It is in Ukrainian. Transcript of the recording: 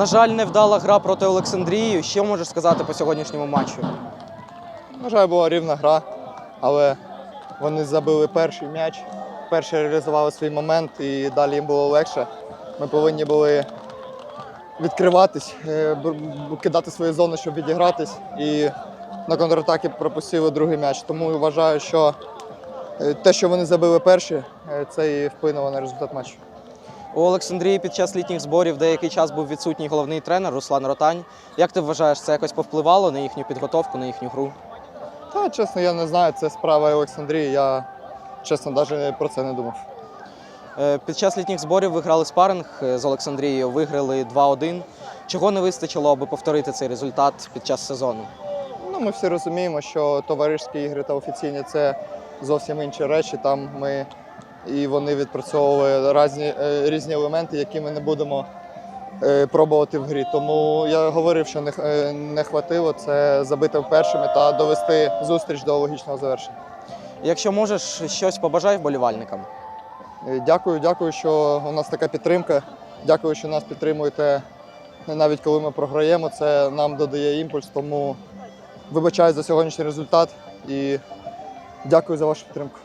На жаль, невдала гра проти Олександрії. Що можеш сказати по сьогоднішньому матчу? На жаль, була рівна гра, але вони забили перший м'яч, перші реалізували свій момент і далі їм було легше. Ми повинні були відкриватись, е, кидати свої зони, щоб відігратись. І на контратакі пропустили другий м'яч. Тому вважаю, що е, те, що вони забили перші, е, це і вплинуло на результат матчу. У Олександрії під час літніх зборів деякий час був відсутній головний тренер Руслан Ротань. Як ти вважаєш, це якось повпливало на їхню підготовку, на їхню гру? Та, чесно, я не знаю, це справа Олександрії. Я чесно навіть про це не думав. Е, Під час літніх зборів ви грали спаринг е, з Олександрією, виграли 2-1. Чого не вистачило, аби повторити цей результат під час сезону? Ну, ми всі розуміємо, що товариські ігри та офіційні це зовсім інші речі. Там ми і вони відпрацьовували різні, е, різні елементи, які ми не будемо е, пробувати в грі. Тому я говорив, що не, е, не хватило це забити першими та довести зустріч до логічного завершення. Якщо можеш, щось побажай вболівальникам. Дякую, дякую, що у нас така підтримка. Дякую, що нас підтримуєте навіть коли ми програємо. Це нам додає імпульс. Тому вибачаю за сьогоднішній результат і дякую за вашу підтримку.